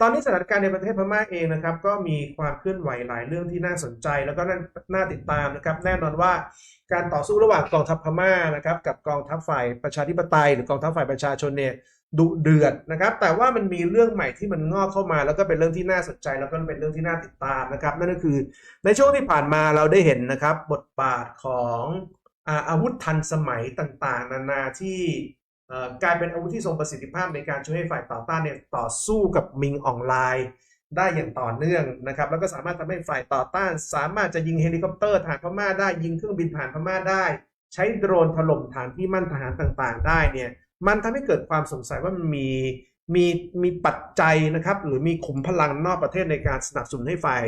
ตอนนี้สถานการณ์ในประเทศพม่าเองนะครับ ก็มีความเคลื่อนไหวหลายเรื่องที่น่าสนใจ แล้วก็น่านาติดตามนะครับ แน่นอนว่าการต่อสู้ระหว่างกองทัพพม่านะครับกับกองทัพฝ่ายประชาธิปไตย หรือกองทัพฝ่ายประชาชนเนี่ยดุเดือดนะครับ แต่ว่ามันมีเรื่องใหม่ที่มันงอกเข้ามา แล้วก็เป็นเรื่องที่น่าสนใจ แล้วก็เป็นเรื่องที่น่าติดตามนะครับ นั่นก็คือในช่วงที่ผ่านมาเราได้เห็นนะครับ บทบาทของอาวุธทันสมัยต่างๆ นานาที่ กลายเป็นอาวุธที่ทรงประสิทธิภาพในการช่วยให้ฝ่ายต่อต้านเนี่ยต่อสู้กับมิงออนไลน์ ได้อย่างต่อเนื่องนะครับ แล้วก็สามารถทำให้ฝ่ายต่อต้าน สามารถจะยิงเฮลิคอปเตอร์ฐานพม่าได้ยิงเครื่องบินผ่านพม่าได้ ใช้โดรนถล่มฐานที่มั่นทหารต่างๆ ได้เนี่ยมันทำให้เกิดความสงสัยว่ามันมี มีมีปัจจัยนะครับ หรือมีขุมพลังนอกประเทศในการสนับสนุนให้ฝ่าย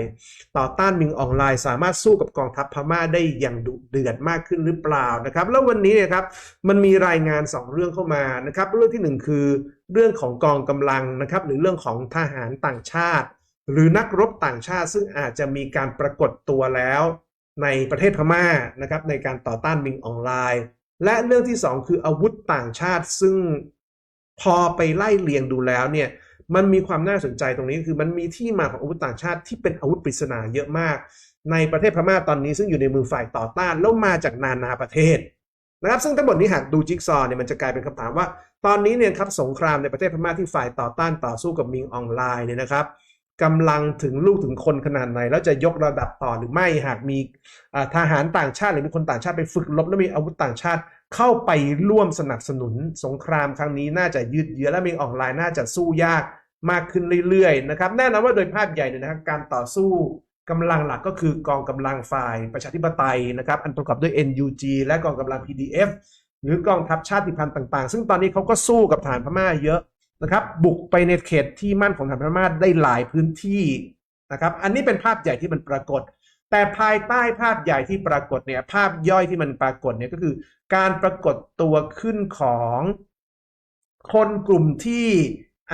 ต่อต้านมิงออนไลน์ สามารถสู้กับกองทัพพม่าได้อย่างดุเดือดมากขึ้นหรือเปล่านะครับ แล้ววันนี้เนี่ยครับมันมีรายงาน 2 เรื่องเข้ามานะครับ เรื่องที่ 1 คือเรื่องของกองกำลังนะครับ หรือเรื่องของทหารต่างชาติ หรือนักรบต่างชาติ ซึ่งอาจจะมีการปรากฏตัวแล้วในประเทศพม่านะครับในการต่อต้านมิงออนไลน์ และเรื่องที่ 2 คืออาวุธต่างชาติซึ่ง พอไปไล่เลียงดูแล้วเนี่ยมันมีความน่าสนใจตรงนี้คือมันมีที่มาของอาวุธต่างชาติที่เป็นอาวุธปริศนาเยอะมาก ในประเทศพม่าตอนนี้ซึ่งอยู่ในมือฝ่ายต่อต้านแล้วมาจากนานาประเทศนะครับซึ่งทั้งหมดนี้หากดูจิ๊กซอว์เนี่ยมันจะกลายเป็นคำถามว่า ตอนนี้เนี่ยครับสงครามในประเทศพม่าที่ฝ่ายต่อต้านต่อสู้กับมิงออนไลน์เนี่ยนะครับกำลังถึงลูกถึงคนขนาดไหน แล้วจะยกระดับต่อหรือไม่หากมีทหารต่างชาติหรือมีคนต่างชาติไปฝึกรบแล้วมีอาวุธต่างชาติ เข้าไปร่วมสนับสนุนสงครามครั้งนี้น่าจะยืดเยื้อและมิงออนไลน์น่าจะสู้ยากมากขึ้นเรื่อยๆนะครับแน่นอนว่าโดยภาพใหญ่เนี่ยนะครับการต่อสู้กำลังหลักก็คือกองกำลังฝ่ายประชาธิปไตยนะครับอันประกอบด้วย NUG และกองกำลัง PDF หรือกองทัพชาติพันธุ์ต่างๆ ซึ่งตอนนี้เขาก็สู้กับฐานพม่าเยอะนะครับบุกไปในเขตที่มั่นของฐานพม่าได้หลายพื้นที่นะครับอันนี้เป็นภาพใหญ่ที่มันปรากฏ แต่ภายใต้ภาพใหญ่ที่ปรากฏเนี่ยภาพย่อยที่มันปรากฏเนี่ยก็คือ การปรากฏตัวขึ้นของคนกลุ่มที่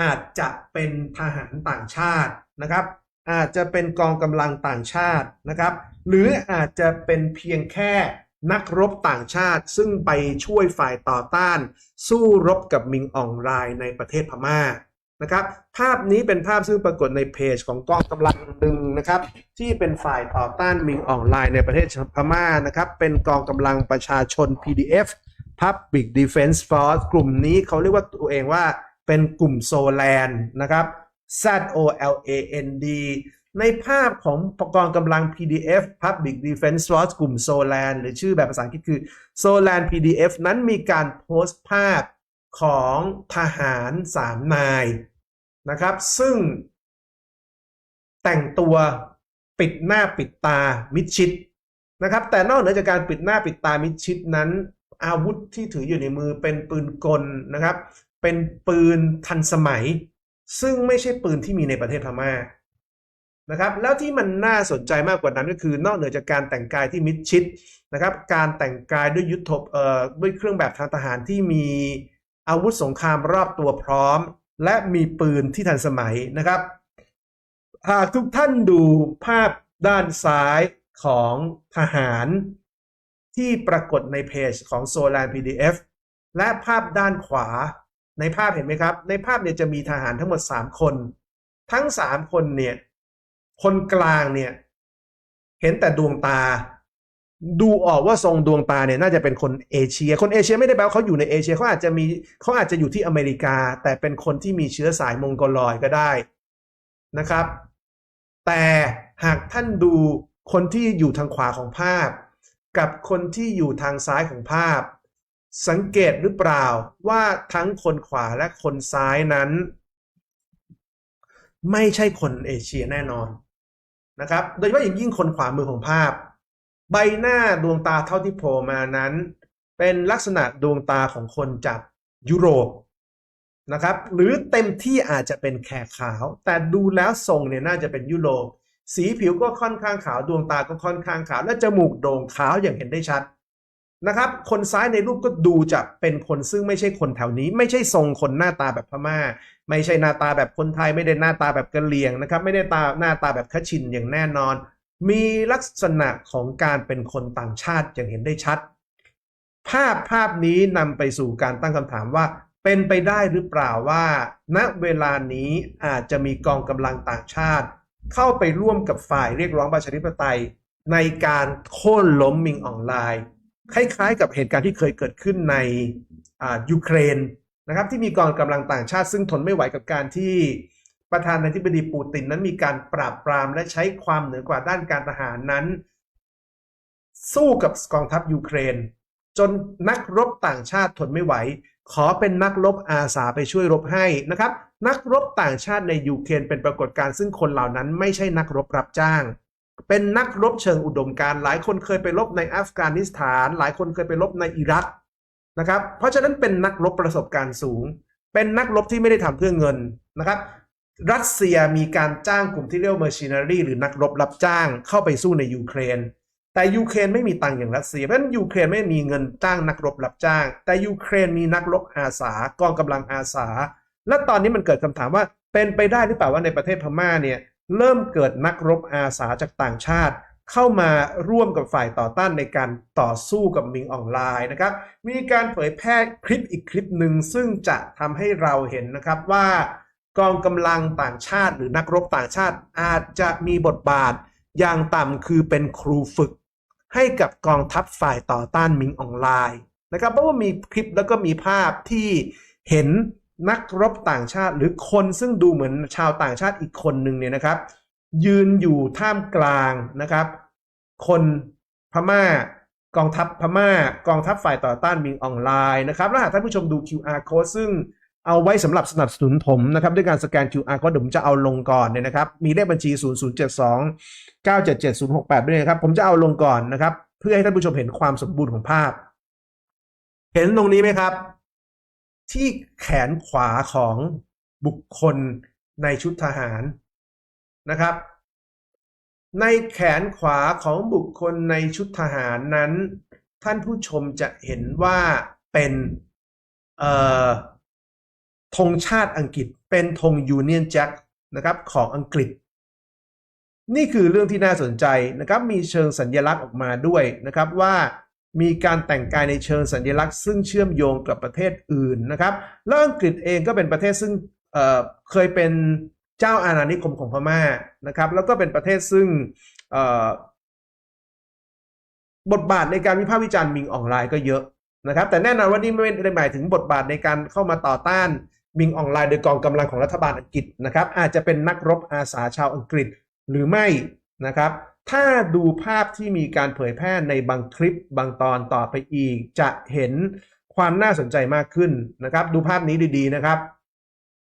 อาจจะเป็นทหารต่างชาตินะครับ อาจจะเป็นกองกำลังต่างชาตินะครับ หรืออาจจะเป็นเพียงแค่นักรบต่างชาติ ซึ่งไปช่วยฝ่ายต่อต้าน สู้รบกับมิงอองรายในประเทศพม่า นะครับ ภาพนี้เป็นภาพซึ่งปรากฏในเพจของกองกำลังหนึ่งนะครับ ที่เป็นฝ่ายต่อต้านมิงออนไลน์ในประเทศพม่านะครับ เป็นกองกำลังประชาชน PDF Public Defense Force กลุ่มนี้เขาเรียกว่าตัวเองว่าเป็นกลุ่มโซแลนนะครับ Z O L A N D ในภาพของกองกำลัง PDF Public Defense Force กลุ่มโซแลนหรือชื่อแบบภาษาอังกฤษคือ Solan PDF นั้นมีการโพสต์ภาพของทหารสามนาย นะครับ ซึ่ง แต่งตัวปิดหน้าปิดตามิดชิดนะครับ แต่นอกเหนือจากการปิดหน้าปิดตามิดชิดนั้น อาวุธที่ถืออยู่ในมือเป็นปืนกลนะครับ เป็นปืนทันสมัย ซึ่งไม่ใช่ปืนที่มีในประเทศพม่านะครับแล้วที่มันน่าสนใจมากกว่านั้นก็คือนอกเหนือจากการแต่งกายที่มิดชิดนะครับการแต่งกายด้วยยุทธภเอ่อด้วยเครื่องแบบทางทหารที่มีอาวุธสงครามรอบตัวพร้อม และมีปืนที่ทันสมัยนะครับ หากทุกท่านดูภาพด้านซ้ายของทหารที่ปรากฏในเพจของ Solan PDF และภาพด้านขวาในภาพเห็นไหมครับ ในภาพเนี่ยจะมีทหารทั้งหมด 3 คน ทั้ง 3 คนเนี่ย คนกลางเนี่ย เห็นแต่ดวงตา ดูออกว่าทรงดวงตาเนี่ยน่าจะเป็นคนเอเชีย คนเอเชียไม่ได้แปลว่าเขาอยู่ในเอเชียเขาอาจจะมีเขาอาจจะอยู่ที่อเมริกา แต่เป็นคนที่มีเชื้อสายมองโกลอยก็ได้นะครับ แต่หากท่านดูคนที่อยู่ทางขวาของภาพ กับคนที่อยู่ทางซ้ายของภาพ สังเกตหรือเปล่าว่าทั้งคนขวาและคนซ้ายนั้น ไม่ใช่คนเอเชียแน่นอนนะครับ โดยเฉพาะอย่างยิ่งคนขวามือของภาพ ใบหน้าดวงตาเท่าที่โผล่มานั้น เป็นลักษณะดวงตาของคนจากยุโรปนะครับ หรือเต็มที่อาจจะเป็นแขกขาว แต่ดูแล้วทรงเนี่ยน่าจะเป็นยุโรปสีผิวก็ค่อนข้างขาวดวงตาก็ค่อนข้างขาว และจมูกโด่งขาวอย่างเห็นได้ชัดนะครับ คนซ้ายในรูปก็ดูจะเป็นคนซึ่งไม่ใช่คนแถวนี้ ไม่ใช่ทรงคนหน้าตาแบบพม่า ไม่ใช่หน้าตาแบบคนไทย ไม่ได้หน้าตาแบบกะเหรี่ยงนะครับ ไม่ได้ตาหน้าตาแบบคชินอย่างแน่นอน มีลักษณะของการเป็นคนต่างชาติอย่างเห็นได้ชัด ภาพภาพนี้นำไปสู่การตั้งคำถามว่า เป็นไปได้หรือเปล่าว่า ณเวลานี้อาจจะมีกองกำลังต่างชาติ เข้าไปร่วมกับฝ่ายเรียกร้องประชาธิปไตย ในการโค่นล้มมิงออนไลน์คล้ายๆ กับเหตุการณ์ที่เคยเกิดขึ้นในยูเครนนะครับที่มีกองกำลังต่างชาติซึ่งทนไม่ไหวกับการที่ ประธานาธิบดีปูตินนั้นมีการปราบปรามและใช้ความเหนือกว่าด้านการทหารนั้น สู้กับกองทัพยูเครน จนนักรบต่างชาติทนไม่ไหว ขอเป็นนักรบอาสาไปช่วยรบให้นะครับ นักรบต่างชาติในยูเครนเป็นปรากฏการณ์ซึ่งคนเหล่านั้นไม่ใช่นักรบรับจ้าง เป็นนักรบเชิงอุดมการหลายคนเคยไปรบในอัฟกานิสถาน หลายคนเคยไปรบในอิรักนะครับ เพราะฉะนั้นเป็นนักรบประสบการณ์สูง เป็นนักรบที่ไม่ได้ทำเพื่อเงินนะครับ รัสเซียมีการจ้างกลุ่มที่เรียกว่า mercenary หรือนักรบรับจ้างเข้าไปสู้ในยูเครน แต่ยูเครนไม่มีตังค์อย่างรัสเซียเพราะฉะนั้นยูเครนไม่มีเงินจ้างนักรบรับจ้าง แต่ยูเครนมีนักรบอาสากองกำลังอาสา และตอนนี้มันเกิดคำถามว่าเป็นไปได้หรือเปล่าว่าในประเทศพม่าเนี่ยเริ่มเกิดนักรบอาสาจากต่างชาติ เข้ามาร่วมกับฝ่ายต่อต้านในการต่อสู้กับมิงออนไลน์นะครับมีการเผยแพร่คลิปอีกคลิปหนึ่งซึ่งจะทำให้เราเห็นนะครับว่า กองกำลังต่างชาติหรือนักรบต่างชาติอาจจะมีบทบาทอย่างต่ำคือเป็นครูฝึก ให้กับกองทัพฝ่ายต่อต้านมิงออนไลน์นะครับเพราะว่ามีคลิปแล้วก็มีภาพที่เห็นนักรบต่างชาติหรือคนซึ่งดูเหมือนชาวต่างชาติอีกคนหนึ่งเนี่ยนะครับ ยืนอยู่ท่ามกลางนะครับ คนพม่ากองทัพพม่ากองทัพฝ่ายต่อต้านมิงออนไลน์นะครับแล้วหากท่านผู้ชมดู QR code ซึ่ง เอาไว้สำหรับสนับสนุนผมนะครับด้วยการสแกน QR code เดี๋ยวผมจะเอาลงก่อนเนี่ยนะครับ มีเลขบัญชี 0072 977 068 ด้วยนะครับ ผมจะเอาลงก่อนนะครับ เพื่อให้ท่านผู้ชมเห็นความสมบูรณ์ของภาพ เห็นตรงนี้ไหมครับ ที่แขนขวาของบุคคลในชุดทหารนะครับ ในแขนขวาของบุคคลในชุดทหารนั้น ท่านผู้ชมจะเห็นว่าเป็นเอ่อ ธงชาติอังกฤษเป็นธงยูเนียนแจ็คนะครับของอังกฤษ นี่คือเรื่องที่น่าสนใจนะครับมีเชิงสัญลักษณ์ออกมาด้วยนะครับว่ามีการแต่งกายในเชิงสัญลักษณ์ ซึ่งเชื่อมโยงกับประเทศอื่นนะครับแล้วอังกฤษเองก็เป็นประเทศซึ่งเเคยเป็นเจ้าอาณานิคมของพม่านะครับแล้วก็เป็นประเทศซึ่งบทบาทในการวิพากษ์วิจารณ์มิงออนไลน์ก็เยอะนะครับแต่แน่นอนว่านี่ไม่ได้หมายถึงบทบาทในการเข้ามาต่อต้าน มิงออนไลน์โดยกองกำลังของรัฐบาลอังกฤษนะครับ อาจจะเป็นนักรบอาสาชาวอังกฤษหรือไม่นะครับ ถ้าดูภาพที่มีการเผยแพร่ในบางคลิปบางตอนต่อไปอีก จะเห็นความน่าสนใจมากขึ้นนะครับ ดูภาพนี้ดีๆนะครับ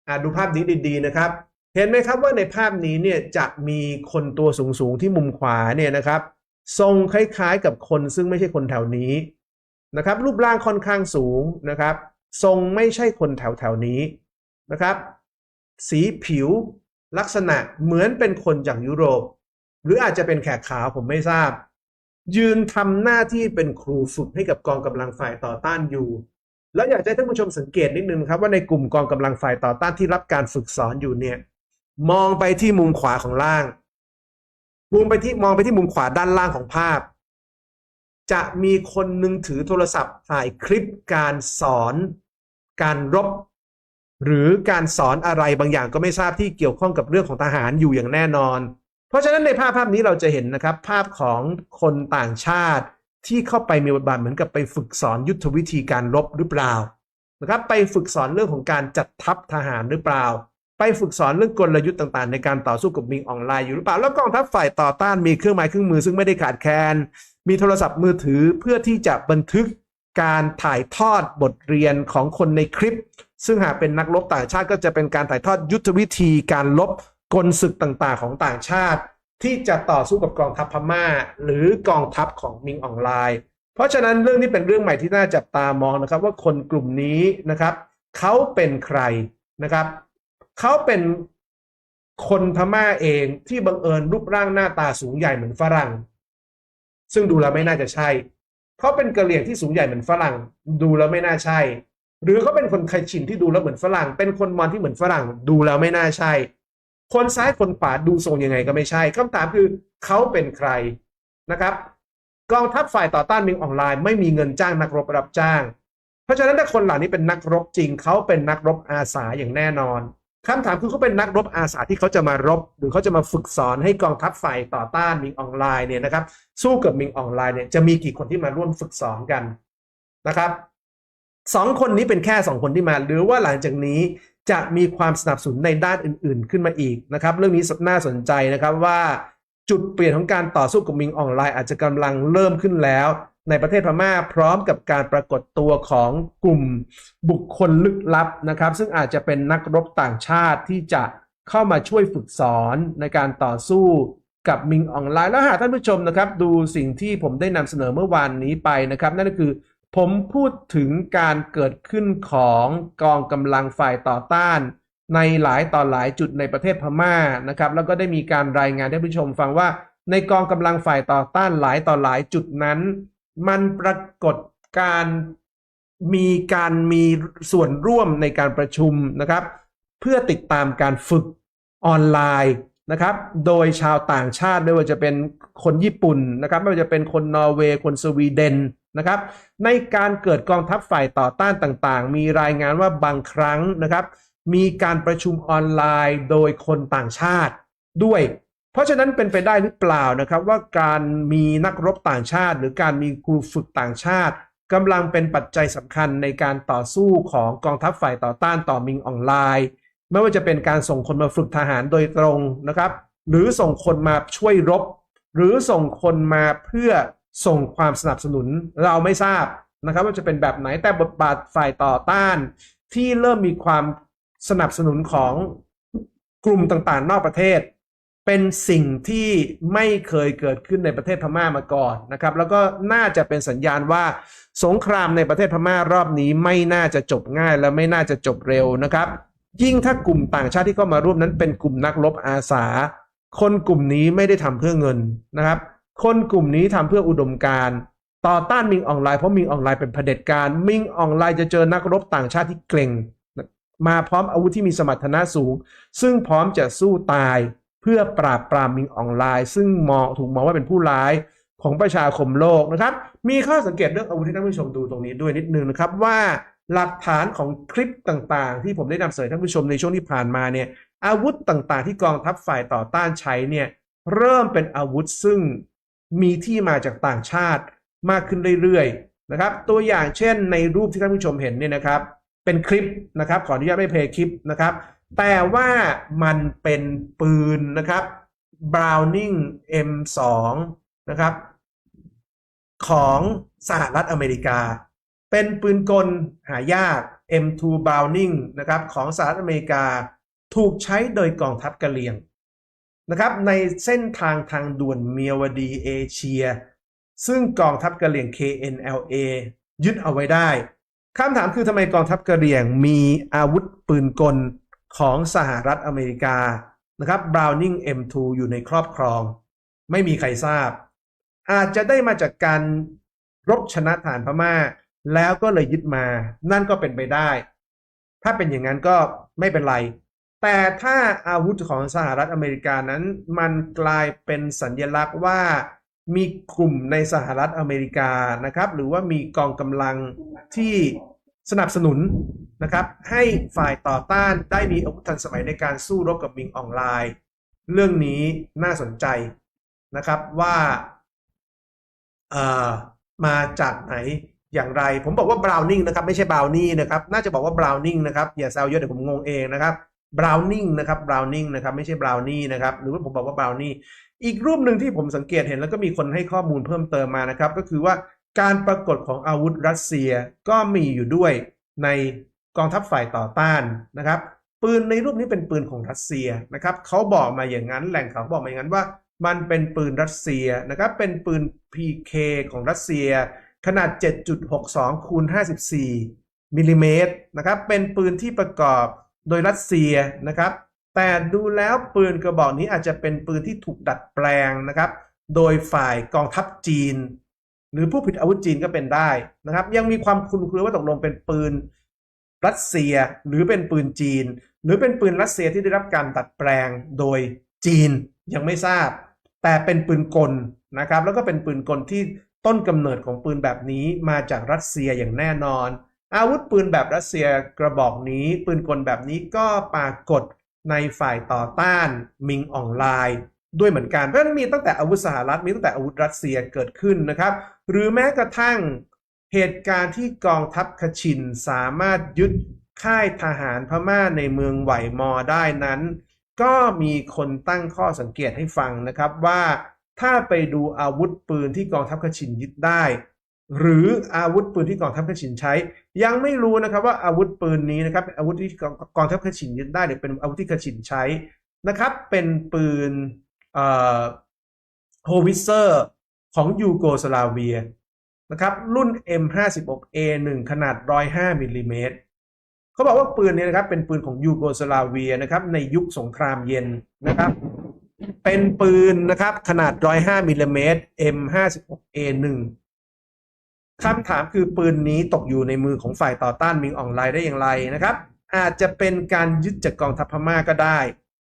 อ่าดูภาพนี้ดีๆนะครับ เห็นไหมครับว่าในภาพนี้เนี่ยจะมีคนตัวสูงๆที่มุมขวาเนี่ยนะครับทรงคล้ายๆกับคนซึ่งไม่ใช่คนแถวนี้นะครับ รูปร่างค่อนข้างสูงนะครับ ทรงไม่ใช่คนแถวแถวนี้นะครับ สีผิวลักษณะเหมือนเป็นคนจากยุโรป หรืออาจจะเป็นแขกขาวผมไม่ทราบ ยืนทำหน้าที่เป็นครูฝึกให้กับกองกำลังฝ่ายต่อต้านอยู่ แล้วอยากจะให้ท่านผู้ชมสังเกตนิดนึงครับว่าในกลุ่มกองกำลังฝ่ายต่อต้านที่รับการฝึกสอนอยู่เนี่ยมองไปที่มุมขวาของล่างมุมไปที่มองไปที่มุมขวาด้านล่างของภาพ จะมีคนหนึ่งถือโทรศัพท์ถ่ายคลิปการสอนการรบ หรือการสอนอะไรบางอย่างก็ไม่ทราบที่เกี่ยวข้องกับเรื่องของทหารอยู่อย่างแน่นอน เพราะฉะนั้นในภาพภาพนี้เราจะเห็นนะครับ ภาพของคนต่างชาติที่เข้าไปมีบทบาทเหมือนกับไปฝึกสอนยุทธวิธีการรบหรือเปล่านะครับไปฝึกสอนเรื่องของการจัดทัพทหารหรือเปล่า ไปฝึกสอนเรื่องกลยุทธ์ต่างๆ ในการต่อสู้กับมิงออนไลน์อยู่หรือเปล่า แล้วกองทัพฝ่ายต่อต้านมีเครื่องไม้เครื่องมือซึ่งไม่ได้ขาดแคลน มีโทรศัพท์มือถือเพื่อที่จะบันทึกการถ่ายทอดบทเรียนของคนในคลิป ซึ่งหากเป็นนักรบต่างชาติก็จะเป็นการถ่ายทอดยุทธวิธีการลบกลศึกต่างๆ ของต่างชาติ ที่จะต่อสู้กับกองทัพพม่า หรือกองทัพของมิงออนไลน์ เพราะฉะนั้นเรื่องนี้เป็นเรื่องใหม่ที่น่าจับตามองนะครับ ว่าคนกลุ่มนี้นะครับเขาเป็นใครนะครับเขาเป็นคนพม่าเองที่บังเอิญรูปร่างหน้าตาสูงใหญ่เหมือนฝรั่ง ซึ่งดูแล้วไม่น่าจะใช่ เขาเป็นกะเหรี่ยงที่สูงใหญ่เหมือนฝรั่ง ดูแล้วไม่น่าใช่ หรือเขาเป็นคนไคชินที่ดูแล้วเหมือนฝรั่ง เป็นคนมอญที่เหมือนฝรั่ง ดูแล้วไม่น่าใช่ คนซ้ายคนขวาดูทรงยังไงก็ไม่ใช่คำถามคือเขาเป็นใครนะครับกองทัพฝ่ายต่อต้านมิงออนไลน์ไม่มีเงินจ้างนักรบรับจ้าง เพราะฉะนั้นถ้าคนเหล่านี้เป็นนักรบจริงเขาเป็นนักรบอาสาอย่างแน่นอน คำถามคือเขาเป็นนักรบอาสาที่เขาจะมารบ หรือเขาจะมาฝึกสอนให้กองทัพฝ่ายต่อต้านมิงออนไลน์เนี่ยนะครับ สู้กับมิงออนไลน์เนี่ยจะมีกี่คนที่มาร่วมฝึกสอนกันนะครับสองคนนี้เป็นแค่สองคนที่มา หรือว่าหลังจากนี้จะมีความสนับสนุนในด้านอื่น ๆ ขึ้นมาอีกนะครับ เรื่องนี้น่าสนใจนะครับว่าจุดเปลี่ยนของการต่อสู้กับมิงออนไลน์อาจจะกำลังเริ่มขึ้นแล้ว ในประเทศพม่าพร้อมกับการปรากฏตัวของกลุ่มบุคคลลึกลับนะครับ ซึ่งอาจจะเป็นนักรบต่างชาติที่จะเข้ามาช่วยฝึกสอนในการต่อสู้กับมิงออนไลน์แล้วหากท่านผู้ชมนะครับ ดูสิ่งที่ผมได้นำเสนอเมื่อวานนี้ไปนะครับ นั่นก็คือผมพูดถึงการเกิดขึ้นของกองกำลังฝ่ายต่อต้าน ในหลายต่อหลายจุดในประเทศพม่านะครับ แล้วก็ได้มีการรายงานให้ผู้ชมฟังว่า ในกองกำลังฝ่ายต่อต้านหลายต่อหลายจุดนั้น มันปรากฏการมีการมีส่วนร่วมในการประชุมนะครับ เพื่อติดตามการฝึกออนไลน์นะครับ โดยชาวต่างชาติไม่ว่าจะเป็นคนญี่ปุ่นนะครับ ไม่ว่าจะเป็นคนนอร์เวย์คนสวีเดนนะครับ ในการเกิดกองทัพฝ่ายต่อต้านต่างๆ มีรายงานว่าบางครั้งนะครับ มีการประชุมออนไลน์โดยคนต่างชาติด้วย เพราะฉะนั้นเป็นไปได้หรือเปล่านะครับ ว่าการมีนักรบต่างชาติ หรือการมีครูฝึกต่างชาติกำลังเป็นปัจจัยสำคัญในการต่อสู้ของกองทัพฝ่ายต่อต้านต่อมิงออนไลน์ ไม่ว่าจะเป็นการส่งคนมาฝึกทหารโดยตรงนะครับ หรือส่งคนมาช่วยรบ หรือส่งคนมาเพื่อส่งความสนับสนุนเราไม่ทราบนะครับว่าจะเป็นแบบไหนแต่บทบาทฝ่ายต่อต้าน ที่เริ่มมีความสนับสนุนของกลุ่มต่างๆ นอกประเทศ เป็นสิ่งที่ไม่เคยเกิดขึ้นในประเทศพม่ามาก่อนนะครับแล้วก็น่าจะเป็นสัญญาณว่าสงครามในประเทศพม่ารอบนี้ไม่น่าจะจบง่ายและไม่น่าจะจบเร็วนะครับ ยิ่งถ้ากลุ่มต่างชาติที่เข้ามาร่วมนั้นเป็นกลุ่มนักรบอาสา คนกลุ่มนี้ไม่ได้ทำเพื่อเงินนะครับ คนกลุ่มนี้ทำเพื่ออุดมการต่อต้านมิงออนไลน์เพราะมิงออนไลน์เป็นเผด็จการมิงออนไลน์จะเจอนักรบต่างชาติที่เกรงมาพร้อมอาวุธที่มีสมรรถนะสูง ซึ่งพร้อมจะสู้ตาย เพื่อปราบปรามมิงออนไลน์ ซึ่งมองถูกมองว่าเป็นผู้ร้ายของประชาคมโลกนะครับ มีข้อสังเกตเรื่องอาวุธที่ท่านผู้ชมดูตรงนี้ด้วยนิดนึงนะครับว่าหลักฐานของคลิปต่างๆ ที่ผมได้นำเสนอท่านผู้ชมในช่วงที่ผ่านมาเนี่ยอาวุธต่างๆ ที่กองทัพฝ่ายต่อต้านใช้เนี่ยเริ่มเป็นอาวุธซึ่งมีที่มาจากต่างชาติมากขึ้นเรื่อยๆนะครับ ตัวอย่างเช่นในรูปที่ท่านผู้ชมเห็นเนี่ยนะครับ เป็นคลิปนะครับขออนุญาตไม่เพย์คลิปนะครับ แต่ว่ามันเป็นปืนนะครับ Browning M2 นะครับของสหรัฐอเมริกา เป็นปืนกลหายาก M2 Browning นะครับของสหรัฐอเมริกาถูกใช้โดยกองทัพกะเหรี่ยงนะครับในเส้นทางทางด่วนเมียวดีเอเชีย ซึ่งกองทัพกะเหรี่ยง KNLA ยึดเอาไว้ได้คำถามคือทำไมกองทัพกะเหรี่ยงมีอาวุธปืนกล ของสหรัฐอเมริกานะครับ Browning M2 อยู่ในครอบครอง ไม่มีใครทราบ อาจจะได้มาจากการรบชนะฐานพม่า แล้วก็เลยยึดมา นั่นก็เป็นไปได้ ถ้าเป็นอย่างนั้นก็ไม่เป็นไร แต่ถ้าอาวุธของสหรัฐอเมริกานั้น มันกลายเป็นสัญญลักษณ์ว่ามีกลุ่มในสหรัฐอเมริกานะครับ หรือว่ามีกองกำลังที่ สนับสนุนนะครับให้ฝ่ายต่อต้านได้มีอาวุธทันสมัยในการสู้รบกับมิงออนไลน์ เรื่องนี้น่าสนใจนะครับว่าเออมาจากไหนอย่างไร ผมบอกว่าบราวนิงนะครับไม่ใช่บราวนี่นะครับน่าจะบอกว่าบราวนิงนะครับอย่าแซวเยอะเดี๋ยวผมงงเองนะครับบราวนิงนะครับบราวนิงนะครับไม่ใช่บราวนี่นะครับหรือว่าผมบอกว่าบราวนี่อีกรูปหนึ่งที่ผมสังเกตเห็นแล้วก็มีคนให้ข้อมูลเพิ่มเติมมานะครับ ก็คือว่า การปรากฏของอาวุธรัสเซียก็มีอยู่ด้วยในกองทัพฝ่ายต่อต้านนะครับ ปืนในรูปนี้เป็นปืนของรัสเซียนะครับเขาบอกมาอย่างนั้นแหล่งข่าวบอกมาอย่างนั้นว่า มันเป็นปืนรัสเซียนะครับเป็นปืน PK ของรัสเซีย ขนาด 7.62คูณ54มิลลิเมตรนะครับเป็นปืนที่ประกอบโดยรัสเซียนะครับ แต่ดูแล้วปืนกระบอกนี้อาจจะเป็นปืนที่ถูกดัดแปลงนะครับ โดยฝ่ายกองทัพจีน หรือผู้ผลิตอาวุธจีนก็เป็นได้นะครับ ยังมีความคลุมเครือว่าตกลงเป็นปืนรัสเซียหรือเป็นปืนจีน หรือเป็นปืนรัสเซียที่ได้รับการดัดแปลงโดยจีนยังไม่ทราบ แต่เป็นปืนกลนะครับ แล้วก็เป็นปืนกลที่ต้นกำเนิดของปืนแบบนี้มาจากรัสเซียอย่างแน่นอน อาวุธปืนแบบรัสเซียกระบอกนี้ ปืนกลแบบนี้ก็ปรากฏในฝ่ายต่อต้านมิงออนไลน์ ด้วยเหมือนกัน เพราะนั้นมีตั้งแต่อาวุธสหรัฐมีตั้งแต่อาวุธรัสเซียเกิดขึ้นนะครับ หรือแม้กระทั่งเหตุการณ์ที่กองทัพคชินสามารถยึดค่ายทหารพม่าในเมืองไหวมอได้นั้น ก็มีคนตั้งข้อสังเกตให้ฟังนะครับว่าถ้าไปดูอาวุธปืนที่กองทัพคชินยึดได้ หรืออาวุธปืนที่กองทัพคชินใช้ ยังไม่รู้นะครับว่าอาวุธปืนนี้นะครับอาวุธที่กองทัพคชินยึดได้หรือเป็นอาวุธที่คชินใช้นะครับ เป็นปืน โฮวิเซอร์ของยูโกสลาเวียนะครับรุ่น M56A1 ขนาด 105มิลลิเมตรเขาบอกว่าปืนนี้นะครับเป็นปืนของยูโกสลาเวียนะครับในยุคสงครามเย็นนะครับเป็นปืนนะครับขนาด 105มิลลิเมตร M56A1 คำถามคือปืนนี้ตกอยู่ในมือของฝ่ายต่อต้านมิงออนไลน์ได้อย่างไรนะครับ อาจจะเป็นการยึดจากกองทัพพม่าก็ได้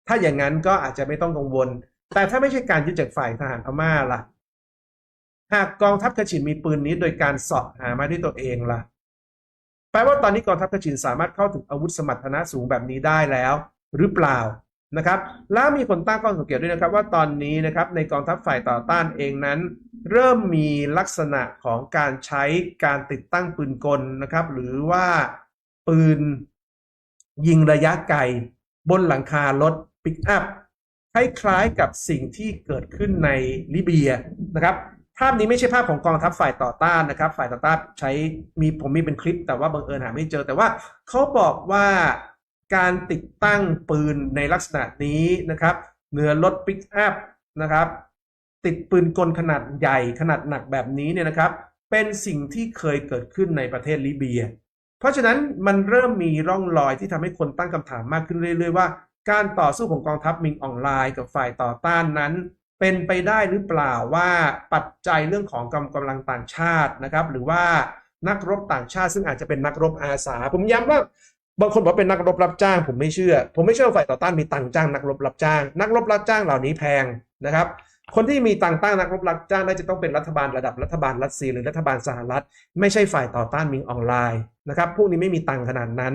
ถ้าอย่างนั้นก็อาจจะไม่ต้องกังวล แต่ถ้าไม่ใช่การยึดจากฝ่ายทหารพม่าล่ะ หากกองทัพขชินมีปืนนี้โดยการเสาะหามาด้วยตัวเองล่ะ แปลว่าตอนนี้กองทัพขชินสามารถเข้าถึงอาวุธสมรรถนะสูงแบบนี้ได้แล้ว หรือเปล่านะครับ แล้วมีคนตั้งข้อสังเกตด้วยนะครับ ว่าตอนนี้นะครับในกองทัพฝ่ายต่อต้านเองนั้น เริ่มมีลักษณะของการใช้การติดตั้งปืนกลนะครับ หรือว่าปืนยิงระยะไกลบนหลังคารถปิกอัพ คล้ายๆกับสิ่งที่เกิดขึ้นในลิเบียนะครับภาพนี้ไม่ใช่ภาพของกองทัพฝ่ายต่อต้านนะครับ ฝ่ายต่อต้านใช้มีผมมีเป็นคลิป แต่ว่าบังเอิญหาไม่เจอ แต่ว่าเขาบอกว่าการติดตั้งปืนในลักษณะนี้นะครับเหนือรถปิกอัพนะครับติดปืนกลขนาดใหญ่ขนาดหนักแบบนี้เนี่ยนะครับ เป็นสิ่งที่เคยเกิดขึ้นในประเทศลิเบีย เพราะฉะนั้นมันเริ่มมีร่องรอยที่ทำให้คนตั้งคำถามมากขึ้นเรื่อย ๆ ว่า การต่อสู้ของกองทัพมิงออนไลน์กับฝ่ายต่อต้านนั้น เป็นไปได้หรือเปล่าว่าปัจจัยเรื่องของกำกำลังต่างชาตินะครับ หรือว่านักรบต่างชาติ ซึ่งอาจจะเป็นนักรบอาสา ผมย้ำว่าบางคนบอกเป็นนักรบรับจ้าง ผมไม่เชื่อ ผมไม่เชื่อฝ่ายต่อต้านมีตังจ้างนักรบรับจ้าง นักรบรับจ้างเหล่านี้แพงนะครับคนที่มีตังตั้งนักรบรับจ้างน่าจะต้องเป็นรัฐบาลระดับรัฐบาลรัสเซียหรือรัฐบาลสหรัฐ ไม่ใช่ฝ่ายต่อต้านมิงออนไลน์นะครับพวกนี้ไม่มีตังขนาดนั้น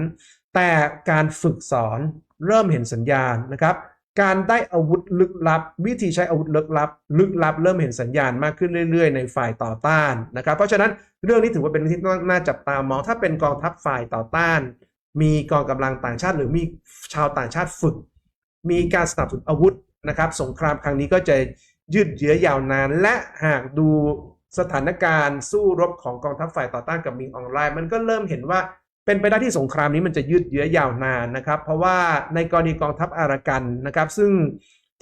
แต่การฝึกสอน เริ่มเห็นสัญญาณนะครับ การได้อาวุธลึกลับ วิธีใช้อาวุธลึกลับ ลึกลับ เริ่มเห็นสัญญาณมากขึ้นเรื่อยๆ ในฝ่ายต่อต้านนะครับ เพราะฉะนั้นเรื่องนี้ถือว่าเป็นเรื่องที่น่าจับตามอง ถ้าเป็นกองทัพฝ่ายต่อต้าน มีกองกำลังต่างชาติ หรือมีชาวต่างชาติฝึก มีการสนับสนุนอาวุธนะครับ สงครามครั้งนี้ก็จะยืดเยื้อยาวนาน และหากดูสถานการณ์สู้รบของกองทัพฝ่ายต่อต้านกับมิงออนไลน์ มันก็เริ่มเห็นว่า เป็นไปได้ที่สงครามนี้มันจะยืดเยื้อยาวนานนะครับ เพราะว่าในกรณีกองทัพอารากันนะครับ ซึ่ง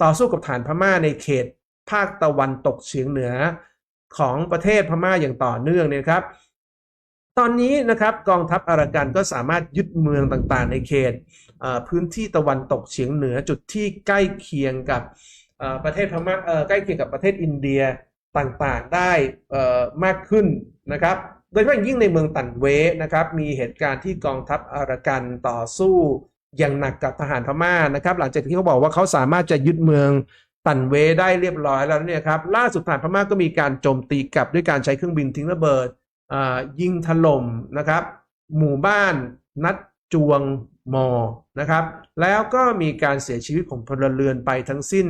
ต่อสู้กับฐานพม่าในเขตภาคตะวันตกเฉียงเหนือของประเทศพม่าอย่างต่อเนื่องเนี่ยครับ ตอนนี้นะครับกองทัพอารากันก็สามารถยึดเมืองต่างๆ ในเขตพื้นที่ตะวันตกเฉียงเหนือจุดที่ใกล้เคียงกับประเทศพม่าใกล้เคียงกับประเทศอินเดียต่างๆได้มากขึ้นนะครับ โดยเฉพาะอย่างยิ่งในเมืองตันเวนะครับมีเหตุการณ์ที่กองทัพอารากันต่อสู้อย่างหนักกับทหารพม่านะครับ หลังจากที่เขาบอกว่าเขาสามารถจะยึดเมืองตันเวได้เรียบร้อยแล้วเนี่ยครับล่าสุดทหารพม่าก็มีการโจมตีกลับด้วยการใช้เครื่องบินทิ้งระเบิดยิงถล่มนะครับ หมู่บ้านนัดจวงมอนะครับ แล้วก็มีการเสียชีวิตของพลเรือนไปทั้งสิ้น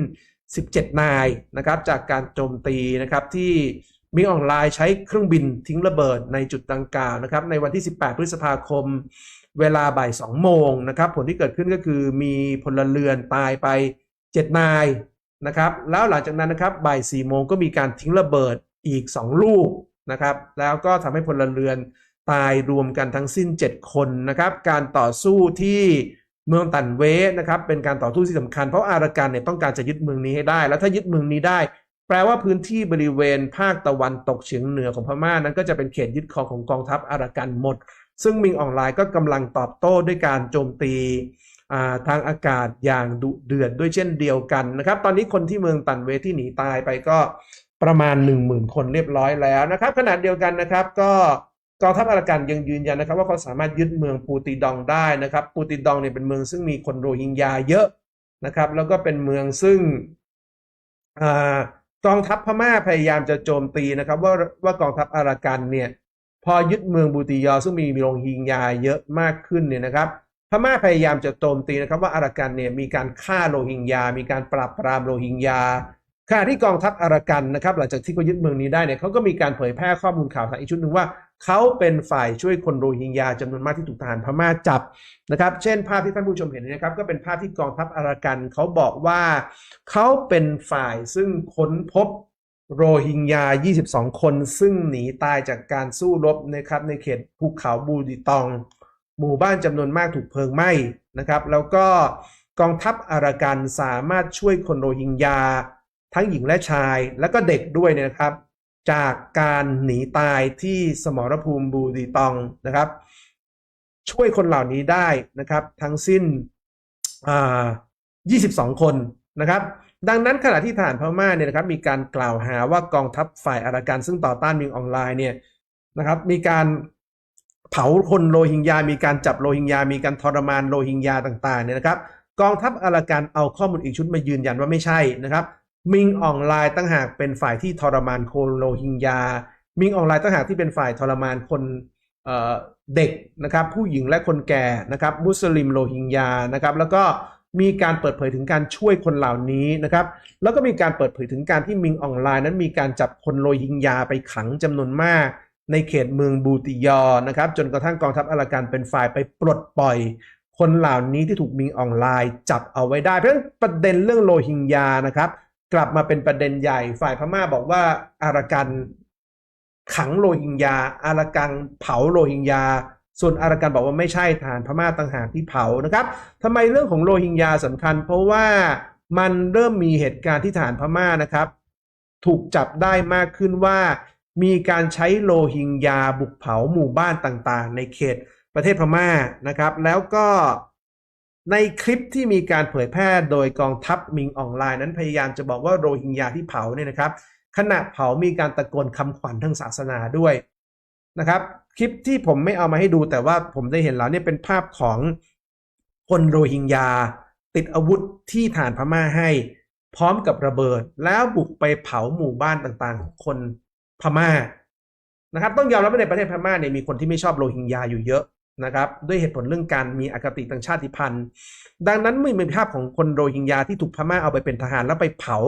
17 นายนะครับ จากการโจมตีนะครับที่ มีออนไลน์ใช้เครื่องบินทิ้งระเบิดในจุดดังกล่าวนะครับในวันที่ 18 พฤษภาคม เวลาบ่าย 2 โมงนะครับผลที่เกิดขึ้นก็คือมีพลเรือนตายไป 7 นายนะครับแล้วหลังจากนั้นนะครับบ่าย 4 โมงก็มีการทิ้งระเบิดอีก 2 ลูกนะครับแล้วก็ทำให้พลเรือนตายรวมกันทั้งสิ้น 7 คนนะครับการต่อสู้ที่เมืองตันเวนะครับเป็นการต่อสู้ที่สำคัญเพราะอารากันเนี่ยต้องการจะยึดเมืองนี้ให้ได้ แล้วถ้ายึดเมืองนี้ได้ แปลว่าพื้นที่บริเวณภาคตะวันตกเฉียงเหนือของพม่านั้นก็จะเป็นเขตยึดครองของกองทัพอารากันหมด ซึ่งมิงออนไลน์ก็กำลังตอบโต้ด้วยการโจมตีทางอากาศอย่างดุเดือดด้วยเช่นเดียวกันนะครับ ตอนนี้คนที่เมืองตันเวที่หนีตายไปก็ประมาณ 1 0,000 คนเรียบร้อยแล้วนะครับขณะเดียวกันนะครับก็กองทัพอารากันยังยืนยันนะครับว่าเขาสามารถยึดเมืองปูติดองได้นะครับ ปูติดองเนี่ยเป็นเมืองซึ่งมีคนโรฮิงญาเยอะนะครับ แล้วก็เป็นเมืองซึ่งอ่า กองทัพพม่าพยายามจะโจมตีนะครับ ว่าว่ากองทัพอารากันเนี่ยพอยึดเมืองบูติยอซึ่งมีโรงฮิงยาเยอะมากขึ้นเนี่ยนะครับพม่าพยายามจะโจมตีนะครับว่าอารากันเนี่ยมีการฆ่าโรฮิงญา มีการปราบปรามโรฮิงญาขณะที่กองทัพอารากันนะครับหลังจากที่เขายึดเมืองนี้ได้เนี่ยเขาก็มีการเผยแพร่ข้อมูลข่าวทางอีกชุดหนึ่งว่า เขาเป็นฝ่ายช่วยคนโรฮิงญาจำนวนมากที่ถูกทหารพม่าจับนะครับเช่นภาพที่ท่านผู้ชมเห็นนะครับก็เป็นภาพที่กองทัพอารากันเขาบอกว่าเขาเป็นฝ่ายซึ่งค้นพบโรฮิงญา 22 คน ซึ่งหนีตายจากการสู้รบนะครับในเขตภูเขาบูดิตอง หมู่บ้านจำนวนมากถูกเพลิงไหม้นะครับแล้วก็กองทัพอารากันสามารถช่วยคนโรฮิงญา ทั้งหญิงและชาย แล้วก็เด็กด้วยนะครับ จากการหนีตายที่สมรภูมิบูดีตองนะครับ ช่วยคนเหล่านี้ได้นะครับ ทั้งสิ้น 22 คนนะครับ ดังนั้นขณะที่ทหารพม่าเนี่ยนะครับ มีการกล่าวหาว่ากองทัพฝ่ายอารากันซึ่งต่อต้านมิงออนไลน์เนี่ยนะครับ มีการเผาคนโรฮิงญา มีการจับโรฮิงญา มีการทรมานโรฮิงญาต่างๆเนี่ยนะครับ กองทัพอารากันเอาข้อมูลอีกชุดมายืนยันว่าไม่ใช่นะครับ มิงออนไลน์ตั้งหากเป็นฝ่ายที่ทรมานคนโรฮิงญา มิงออนไลน์ตั้งหากที่เป็นฝ่ายทรมานคนเเด็กนะครับผู้หญิงและคนแก่นะครับมุสลิมโรฮิงญานะครับแล้วก็มีการเปิดเผยถึงการช่วยคนเหล่านี้นะครับแล้วก็มีการเปิดเผยถึงการที่มิงออนไลน์นั้นมีการจับคนโรฮิงญาไปขังจำนวนมาก ในเขตเมืองบูติยอนะครับจนกระทั่งกองทัพอารากันเป็นฝ่ายไปปลดปล่อย คนเหล่านี้ที่ถูกมิงออนไลน์จับเอาไว้ได้เพราะฉะนั้นประเด็นเรื่องโรฮิงญานะครับ กลับมาเป็นประเด็นใหญ่ ฝ่ายพม่าบอกว่าอารากันขังโรฮิงญาอารากันเผาโรฮิงญาส่วนอารากันบอกว่าไม่ใช่ฐานพม่าต่างหากที่เผานะครับทำไมเรื่องของโรฮิงญาสำคัญ เพราะว่ามันเริ่มมีเหตุการณ์ที่ฐานพม่านะครับ ถูกจับได้มากขึ้นว่า มีการใช้โรฮิงญาบุกเผาหมู่บ้านต่างๆ ในเขตประเทศพม่านะครับ แล้วก็ ในคลิปที่มีการเผยแพร่โดยกองทัพมิงออนไลน์นั้นพยายามจะบอกว่าโรฮิงญาที่เผาเนี่ยนะครับ ขณะเผามีการตะโกนคำขวัญทางศาสนาด้วยนะครับคลิปที่ผมไม่เอามาให้ดูแต่ว่าผมได้เห็นแล้วเนี่ยเป็นภาพของคนโรฮิงญาติดอาวุธที่ฐานพม่าให้พร้อมกับระเบิด แล้วบุกไปเผาหมู่บ้านต่างๆ ของคนพม่านะครับ ต้องยอมรับว่าในประเทศพม่าเนี่ยมีคนที่ไม่ชอบโรฮิงญาอยู่เยอะ นะครับด้วยเหตุผลเรื่องการมีอคติทางชาติพันธุ์ ดังนั้นเมื่อมีภาพของคนโรฮิงญาที่ถูกพม่าเอาไปเป็นทหารแล้วไปเผา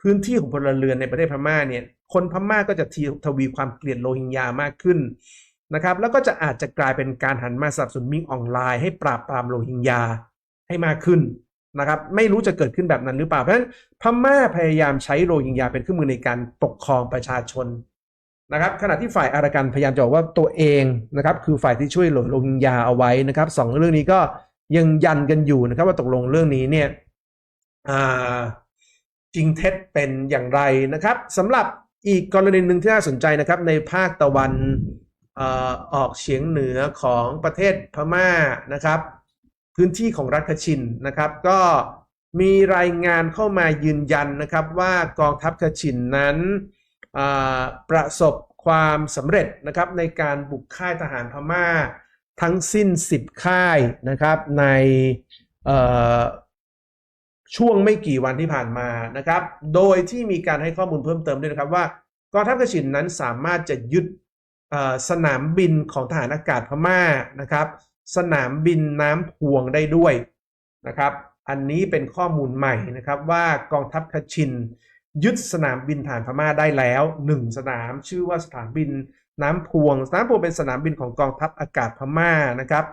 พื้นที่ของพลเรือนในประเทศพม่าเนี่ยคนพม่าก็จะทีทวีความเกลียดโรฮิงญามากขึ้นนะครับแล้วก็จะอาจจะกลายเป็นการหันมาสับสนุนมิงออนไลน์ให้ปราบปรามโรฮิงญาให้มากขึ้นนะครับไม่รู้จะเกิดขึ้นแบบนั้นหรือเปล่าเพราะฉะนั้นพม่าพยายามใช้โรฮิงญาเป็นเครื่องมือในการปกครองประชาชน นะครับขณะที่ฝ่ายอารากันพยายามจะบอกว่าตัวเองนะครับคือฝ่ายที่ช่วยหลือโรฮิงญาเอาไว้นะครับสองเรื่องนี้ก็ยังยันกันอยู่นะครับ ว่าตกลงเรื่องนี้เนี่ยจริงเท็จเป็นอย่างไรนะครับสำหรับอีกกรณีหนึ่งที่น่าสนใจนะครับ ในภาคตะวันออกเฉียงเหนือของประเทศพม่านะครับ พื้นที่ของรัฐคชินนะครับ ก็มีรายงานเข้ามายืนยันนะครับว่ากองทัพคชินนั้น ประสบความสำเร็จนะครับในการบุกค่ายทหารพม่าทั้งสิ้น 10 ค่ายนะครับในช่วงไม่กี่วันที่ผ่านมานะครับ โดยที่มีการให้ข้อมูลเพิ่มเติมด้วยนะครับว่ากองทัพกระชินนั้นสามารถจะยึดสนามบินของทหารอากาศพม่านะครับ สนามบินน้ำพวงได้ด้วยนะครับ อันนี้เป็นข้อมูลใหม่นะครับว่ากองทัพกระชิน ยึดสนามบินฐานพม่าได้แล้วหนึ่งสนามชื่อว่าสนามบินน้ำพวง สนามพวงเป็นสนามบินของกองทัพอากาศพม่านะครับ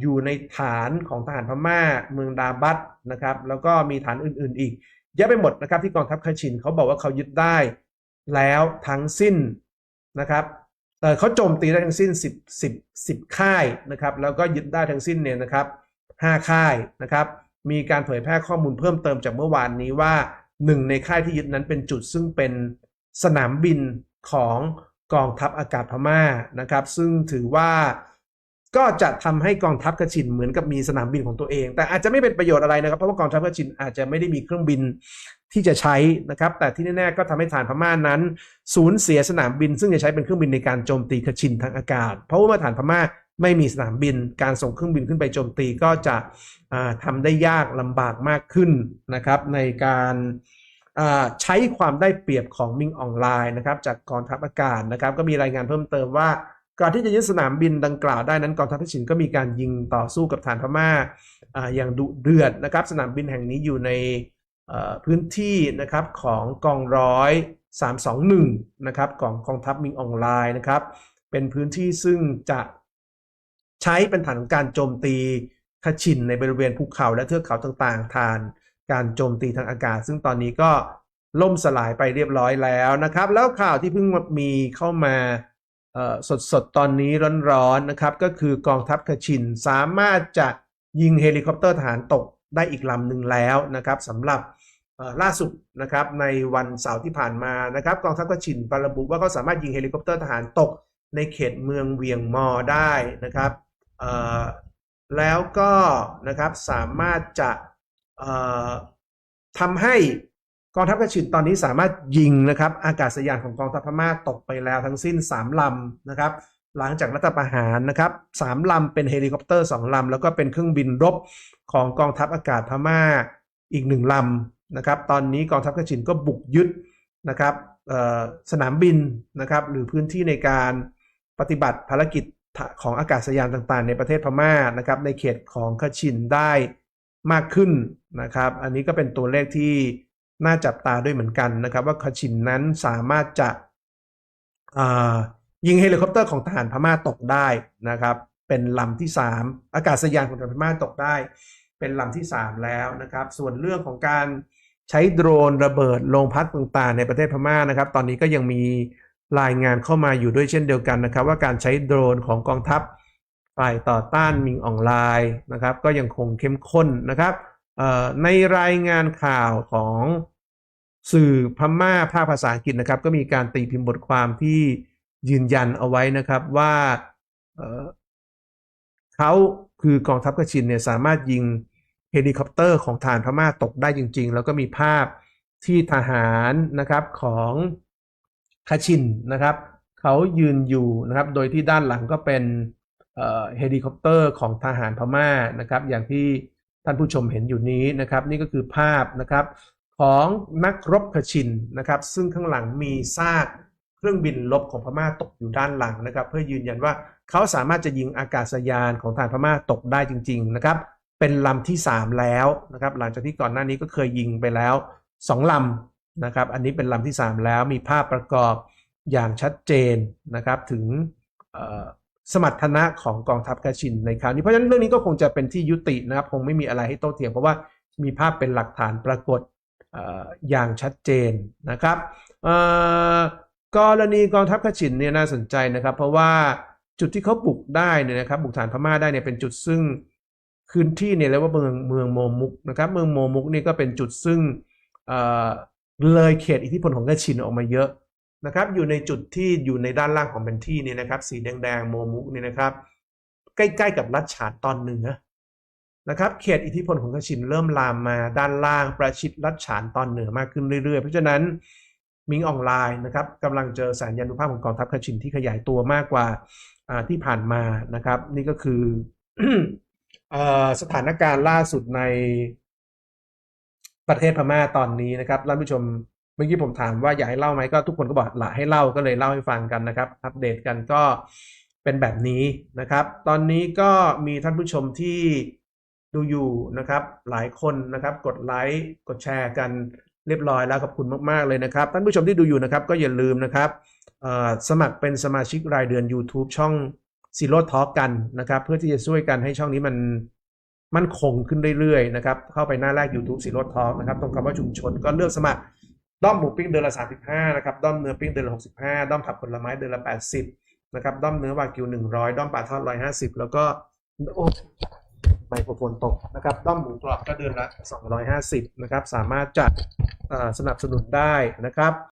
อยู่ในฐานของทหารพม่าเมืองดาบัตนะครับแล้วก็มีฐานอื่น ๆ อีกเยอะไปหมดนะครับที่กองทัพคาชินเขาบอกว่าเขายึดได้แล้วทั้งสิ้นนะครับเอ่เขาโจมตีได้ทั้งสิ้น 10 10 10 ค่ายนะครับแล้วก็ยึดได้ทั้งสิ้นเนี่ยนะครับ5ค่ายนะครับมีการเผยแพร่ข้อมูลเพิ่มเติมจากเมื่อวานนี้ว่า หนึ่งในค่ายที่ยึดนั้นเป็นจุดซึ่งเป็นสนามบินของกองทัพอากาศพม่านะครับ ซึ่งถือว่าก็จะทำให้กองทัพกระชินเหมือนกับมีสนามบินของตัวเอง แต่อาจจะไม่เป็นประโยชน์อะไรนะครับ เพราะว่ากองทัพกระชินอาจจะไม่ได้มีเครื่องบินที่จะใช้นะครับ แต่ที่แน่ๆก็ทำให้ฐานพม่านั้น สูญเสียสนามบิน ซึ่งจะใช้เป็นเครื่องบินในการโจมตีกระชินทางอากาศ เพราะว่าฐานพม่า ไม่มีสนามบิน การส่งเครื่องบินขึ้นไปโจมตีก็จะอ่าทำได้ยากลำบากมากขึ้นนะครับในการใช้ความได้เปรียบของมิงออนไลน์นะครับจากกองทัพอากาศนะครับก็มีรายงานเพิ่มเติมว่าก่อนที่จะยึดสนามบินดังกล่าวได้นั้นกองทัพภาคชินก็มีการยิงต่อสู้กับฐานพม่าอ่าอย่างดุเดือดนะครับ สนามบินแห่งนี้อยู่ในพื้นที่นะครับของกองร้อย 321 นะครับของกองทัพมิงออนไลน์นะครับ เป็นพื้นที่ซึ่งจะ ใช้เป็นฐานของการโจมตีขชินในบริเวณภูเขาและเทือกเขาต่างๆ ทานการโจมตีทางอากาศ ซึ่งตอนนี้ก็ล่มสลายไปเรียบร้อยแล้วนะครับ แล้วข่าวที่เพิ่งมีเข้ามาสดสดๆตอนนี้ร้อนๆนะครับ ก็คือกองทัพขชินสามารถจะยิงเฮลิคอปเตอร์ทหารตกได้อีกลำหนึ่งแล้วนะครับสำหรับล่าสุดนะครับในวันเสาร์ที่ผ่านมานะครับกองทัพกชินประบุว่าเขาสามารถยิงเฮลิคอปเตอร์ทหารตกในเขตเมืองเวียงมอได้นะครับ แล้วก็นะครับสามารถจะทำให้กองทัพกชินตอนนี้สามารถยิงนะครับอากาศยานของกองทัพพม่าตกไปแล้วทั้งสิ้น 3 ลำนะครับ หลังจากรัฐประหารนะครับสามลำเป็นเฮลิคอปเตอร์สองลำ แล้วก็เป็นเครื่องบินรบของกองทัพอากาศพม่าอีกหนึ่งลำนะครับ ตอนนี้กองทัพกชินก็บุกยึดนะครับสนามบินนะครับหรือพื้นที่ในการปฏิบัติภารกิจ ของอากาศยานต่างๆ ในประเทศพม่านะครับในเขตของคชินได้มากขึ้นนะครับ อันนี้ก็เป็นตัวเลขที่น่าจับตาด้วยเหมือนกันนะครับ ว่าคชินนั้นสามารถจะยิงเฮลิคอปเตอร์ของทหารพม่าตกได้นะครับ เป็นลำที่ 3 อากาศยานของทหารพม่าตกได้ เป็นลำที่ 3 แล้วนะครับ ส่วนเรื่องของการใช้โดรนระเบิดโรงพักต่างๆ ในประเทศพม่านะครับ ตอนนี้ก็ยังมี รายงานเข้ามาอยู่ด้วยเช่นเดียวกันนะครับ ว่าการใช้โดรนของกองทัพฝ่ายต่อต้านมิงออนไลน์นะครับ ก็ยังคงเข้มข้นนะครับในรายงานข่าวของสื่อพม่าภาคภาษาอังกฤษนะครับ ก็มีการตีพิมพ์บทความที่ยืนยันเอาไว้นะครับว่าเเขาคือกองทัพกชินเนี่ยสามารถยิงเฮลิคอปเตอร์ของฐานพม่าตกได้จริง ๆ แล้วก็มีภาพที่ทหารนะครับของ คชินนะครับเขายืนอยู่นะครับโดยที่ด้านหลังก็เป็นเอ่อเฮลิคอปเตอร์ของทหารพม่านะครับอย่างที่ท่านผู้ชมเห็นอยู่นี้นะครับนี่ก็คือภาพนะครับของนักรบคชินนะครับซึ่งข้างหลังมีซากเครื่องบินลบของพม่าตกอยู่ด้านหลังนะครับ เพื่อยืนยันว่าเขาสามารถจะยิงอากาศยานของทหารพม่าตกได้จริง ๆนะครับ เป็นลำที่ 3 แล้วนะครับหลังจากที่ก่อนหน้านี้ก็เคยยิงไปแล้ว 2ลำ นะครับ อันนี้เป็นลำที่ 3 แล้วมีภาพประกอบอย่างชัดเจนนะครับถึงสมรรถนะของกองทัพกชินในคราวนี้เพราะฉะนั้นเรื่องนี้ก็คงจะเป็นที่ยุตินะครับคงไม่มีอะไรให้โต้เถียงเพราะว่ามีภาพเป็นหลักฐานปรากฏออย่างชัดเจนนะครับกรณีกองทัพขชินเนี่ยน่าสนใจนะครับ เพราะว่าจุดที่เขาบุกได้เนี่ยนะครับบุกฐานพม่าได้เนี่ยเป็นจุดซึ่งพื้นที่เนี่ยเรียกว่าเมืองเมืองโมมุกนะครับเมืองโมมุกนี่ก็เป็นจุดซึ่ง เลยเขตอิทธิพลของกชินออกมาเยอะนะครับ อยู่ในจุดที่อยู่ในด้านล่างของแผนที่นี่นะครับ สีแดงๆโมมุกนี่นะครับ ใกล้ๆกับรัฐฉานตอนเหนือนะครับเขตอิทธิพลของกชินเริ่มลามมาด้านล่างประชิดรัฐฉานตอนเหนือมากขึ้นเรื่อยๆ เพราะฉะนั้นมิงออนไลน์นะครับกำลังเจอแสนยานุภาพของกองทัพกชินที่ขยายตัวมากกว่าที่ผ่านมานะครับ นี่ก็คืออสถานการณ์ล่าสุดใน ประเทศพม่าตอนนี้นะครับท่านผู้ชมเมื่อกี้ผมถามว่าอยากให้เล่าไหมก็ทุกคนก็บอกละให้เล่าก็เลยเล่าให้ฟังกันนะครับ อัปเดตกันก็เป็นแบบนี้นะครับ ตอนนี้ก็มีท่านผู้ชมที่ดูอยู่นะครับ หลายคนนะครับ กดไลค์กดแชร์กันเรียบร้อยแล้วขอบคุณมากๆเลยนะครับ ท่านผู้ชมที่ดูอยู่นะครับ ก็อย่าลืมนะครับสมัครเป็นสมาชิกรายเดือน YouTube ช่องซีโร่ทอกันนะครับ เพื่อที่จะช่วยกันให้ช่องนี้มัน มั่นคงขึ้นเรื่อยๆนะครับเข้าไปหน้าแรก YouTube ซีร่ทอ k นะครับตรงคำว่าชุมชนก็เลือกสมัครด้อมหมูปิ้งเดือนละ 35นะครับด้อมเนื้อปิ้งเดือนละ 65ด้อมผักผลไม้เดือนละ 80นะครับด้อมเนื้อวากิว 100ด้อมปลาทอด 150 แล้วก็โอ้ไมโครโฟนตกนะครับด้อมหมูกรอบก็เดือนละ 250นะครับสามารถจะเอ่อสนับสนุนได้นะครับ